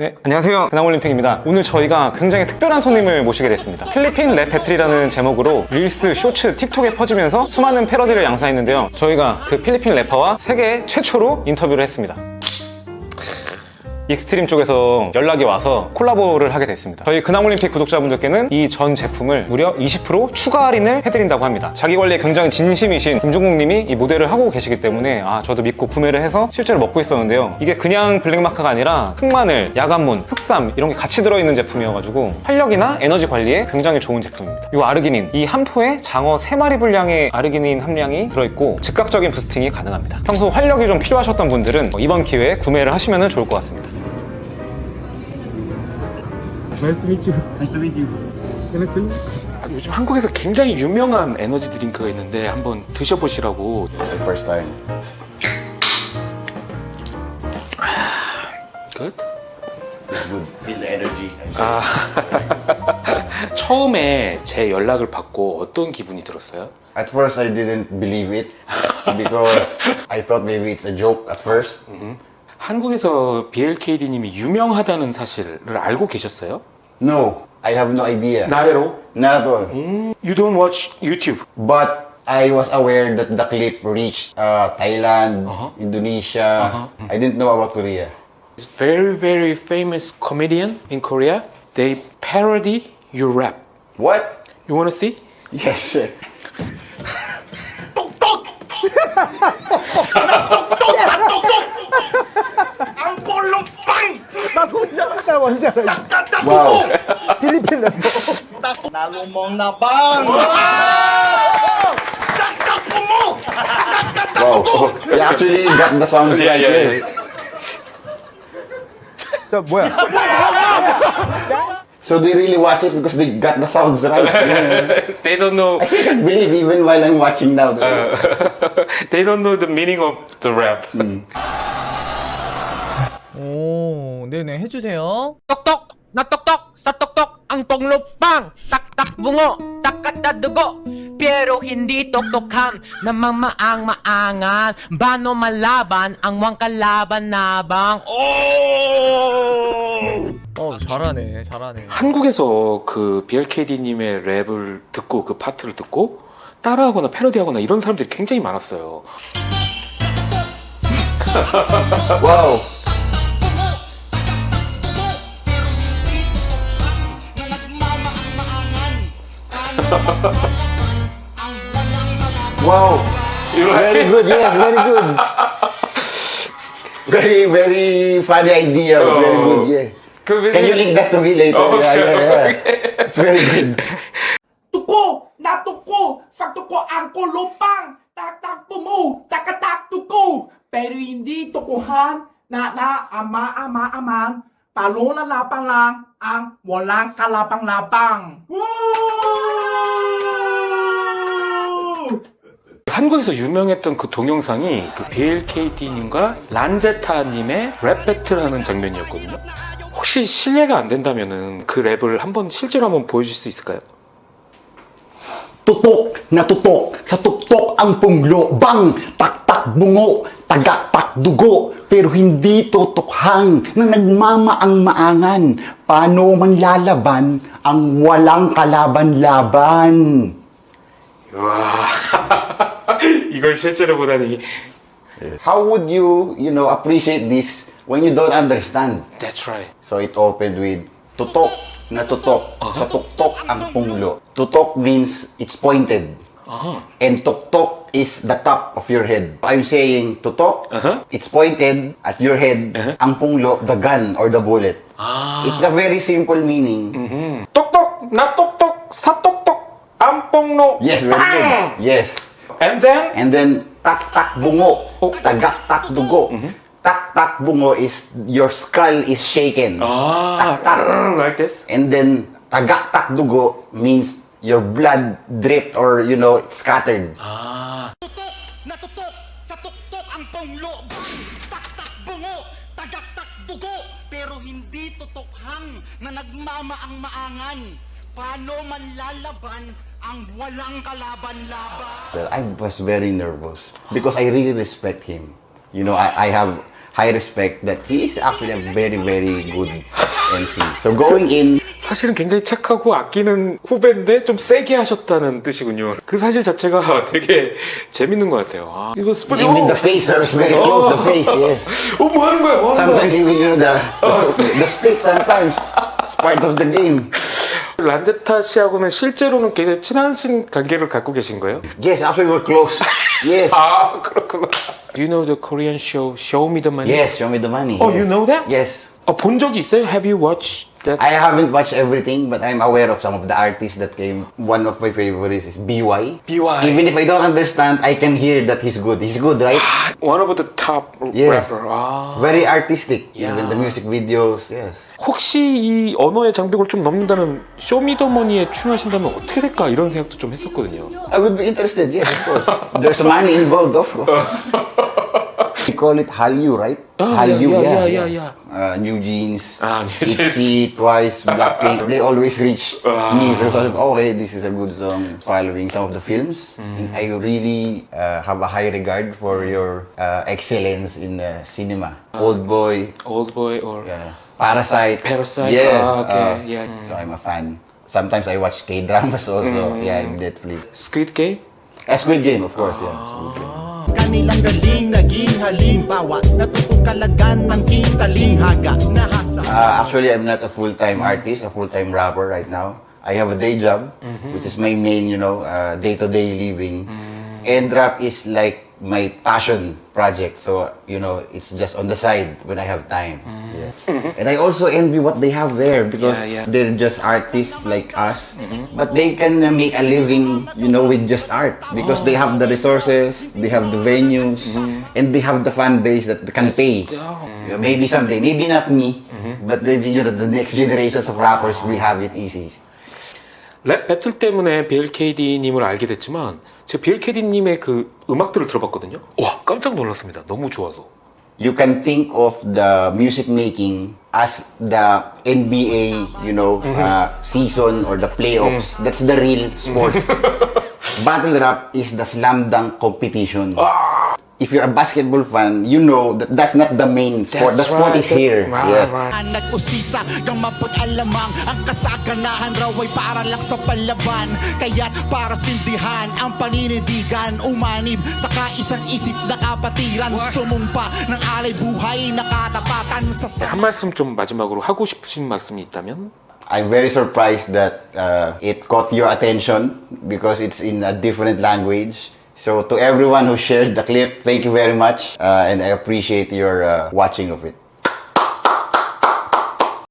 네, 안녕하세요. 근황올림픽입니다. 오늘 저희가 굉장히 특별한 손님을 모시게 됐습니다. 필리핀 랩 배틀이라는 제목으로 릴스, 쇼츠, 틱톡에 퍼지면서 수많은 패러디를 양산했는데요. 저희가 그 필리핀 래퍼와 세계 최초로 인터뷰를 했습니다. 익스트림 쪽에서 연락이 와서 콜라보를 하게 됐습니다. 저희 근황올림픽 구독자분들께는 이 전 제품을 무려 20% 추가 할인을 해드린다고 합니다. 자기 관리에 굉장히 진심이신 김종국 님이 이 모델을 하고 계시기 때문에 아 저도 믿고 구매를 해서 실제로 먹고 있었는데요. 이게 그냥 블랙마크가 아니라 흑마늘, 야간문, 흑삼 이런 게 같이 들어있는 제품이어가지고 활력이나 에너지 관리에 굉장히 좋은 제품입니다. 이 아르기닌, 이 한 포에 장어 3마리 분량의 아르기닌 함량이 들어있고 즉각적인 부스팅이 가능합니다. 평소 활력이 좀 필요하셨던 분들은 이번 기회에 구매를 하시면 좋을 것 같습니다. Nice to meet you. Nice to meet you. Can I fill? 아, 요즘 한국에서 굉장히 유명한 에너지 드링크가 있는데 한번 드셔보시라고 First time. 끝? Good. Feel the energy. 아 처음에 제 연락을 받고 어떤 기분이 들었어요? At first, I didn't believe it because I thought maybe it's a joke at first. 한국에서 BLKD님이 유명하다는 사실을 알고 계셨어요? No, I have no idea. 나래로? Not at all. You don't watch YouTube? But I was aware that the clip reached uh, Thailand, Indonesia. I didn't know about Korea. Very very famous comedian in Korea. They parody your rap. What? You wanna see? Yes. 나 혼자 나 뭔지 알아. wow. 필리핀 래퍼. Nalumong na bang! Wow. You actually got the sounds Yeah, right yeah, here. 자 뭐야? So they really watch it because they got the sounds right. They don't know. I still can't believe even while I'm watching now. they don't know the meaning of the rap. 오, 네네, 해주세요. Natok-tok, sa tok-tok, ang panglupang, tak-tak bungo, takat dugo. Pero hindi tok-tokan, namang maang-maangan, bano malaban, ang wang kalaban-nabang. Oh! 어, 잘하네, 잘하네. 한국에서 그 BLKD님의 랩을 듣고 그 파트를 듣고 따라하거나 패러디하거나 이런 사람들이 굉장히 많았어요. wow. wow. Very good, yes, very good. Very, very funny idea. Very Oh. good, yeah. Can you link that to me later? Oh, yeah, okay, yeah, yeah. It's very good. Tuko! Natuko! Sa tuko ang kulupang! Tak-tak pumu! Takatak tuko! Pero hindi tukuhan na na ama ama aman palo na lapang lang ang walang kalapang-lapang. Woo! 한국에서 유명했던 그 동영상이 그 BLKD님과 란제타님의 랩 배틀하는 장면이었거든요. 혹시 실례가 안 된다면은 그 랩을 한번 실제로 한번 보여줄 수 있을까요? Tutok na tutok, sa tuktok ang punglo, bang, tak-tak bungo, tagak-tak dugo, pero hindi tutukhang na nagmamaang-maangan. Paano man lalaban ang walang kalaban-laban? 와 이걸 실제로 보다니 How would you, you know, appreciate this when you don't understand? That's right. So it opened with tutok na tutok. Sa tuktok ang punglo. Tutok means it's pointed. Uh-huh. And tuktok is the top of your head. I'm saying tutok, Uh-huh. it's pointed at your head. Ang punglo, the gun or the bullet. 아 It's a very simple meaning. 똑똑 나 똑똑 사 똑똑 안뽕로 Yes, very good. Yes. And then And then, tak-tak bungo. Oh. Tagak-tak dugo. Tak-tak bungo is your skull is shaken. 아 like this. And then, tagak-tak dugo means your blood dripped or, you know, scattered. 아 Natutok! Sa tuktok ang panglo! Tak-tak bungo! Tagak-tak dugo! Pero hindi tutokhang na nagmamaang-maangan. Paano man lalaban ang walang kalaban-laban? Well, I was very nervous because I really respect him. You know, I, I have high respect that he is actually a very, very good MC. So going in, 사실은 굉장히 착하고 아끼는 후배인데 좀 세게 하셨다는 뜻이군요. 그 사실 자체가 되게 재밌는 것 같아요. 아, 이거 스포츠. even the face hurts very close, the face, yes. 어, 뭐 하는 거야? 뭐 하는 거야? Sometimes even, you know, the, the, the split sometimes. It's part of the game. 란제타 씨하고는 실제로는 굉장히 친한 신 관계를 갖고 계신 거예요? Yes, actually we're close. Yes. 아, 그렇구나. Do you know the Korean show Show Me the Money? Yes, show me the money. Oh, yes. you know that? Yes. 어, 본 적이 있어요? Have you watched that? I haven't watched everything, but I'm aware of some of the artists that came. One of my favorites is BY. BY. Even if I don't understand, I can hear that he's good. He's good, right? One of the top Yes. rapper. 아. Very artistic. Yeah. Even the music videos, yes. 혹시 이 언어의 장벽을 좀 넘는다면 쇼미더머니에 출연하신다면 어떻게 될까 이런 생각도 좀 했었거든요. I would be interested, yes, of course. There's money involved, of course. We call it Hallyu, right? Oh, Hallyu, yeah, yeah, yeah, yeah, Uh, New Jeans, Ah, New Jeans. ITZY, Twice, Blackpink, they always reach Ah. me. So I was like, okay, this is a good song. Following some of the films, Mm. And I really uh, have a high regard for your uh, excellence in uh, cinema. Ah. Old Boy, Old Boy or uh, Parasite. Parasite, Yeah. ah, okay, uh, yeah. So I'm a fan. Sometimes I watch K-dramas also. Mm. Yeah, in Netflix. Squid Game? Uh, Squid Game, of course, yeah. Squid Game. Kanilang galing naging halimbawa. Natutungkalagan ng kitaling haga. Nahasa. Uh, actually, I'm not a full-time artist, a full-time rapper right now. I have a day job, which is my main, you know, uh, day-to-day living. And rap is like my passion project. So, you know, it's just on the side when I have time. Yes. And I also envy what they have there because Yeah, yeah. they're just artists like us. But they can uh, make a living, you know, with just art because they have the resources, they have the venues, and they have the fan base that can pay. You know, maybe someday, maybe not me, but maybe you know, the next generations of rappers will have it easy. 랩 배틀 때문에 BLKD님을 알게 됐지만 제가 BLKD님의 그 음악들을 들어봤거든요. 와 깜짝 놀랐습니다. 너무 좋아서. You can think of the music making as the NBA, you know, uh, season or the playoffs. That's the real sport. Battle rap is the slam dunk competition. If you're a basketball fan, you know that that's not the main sport. the That's sport right. is here. Right, yes. right. Nag-usisa kang mapag-alamang Ang kasaganahan raw ay para lang sa palaban Kaya't para sindihan ang paninindigan Umanib sa kaisang isip na kapatiran Sumumpa ng alay buhay nakatapatan sa 한 말씀 좀 마지막으로 하고 싶으신 말씀이 있다면? I'm very surprised that uh, it caught your attention because it's in a different language. So to everyone who shared the clip, thank you very much, uh, and I appreciate your uh, watching of it.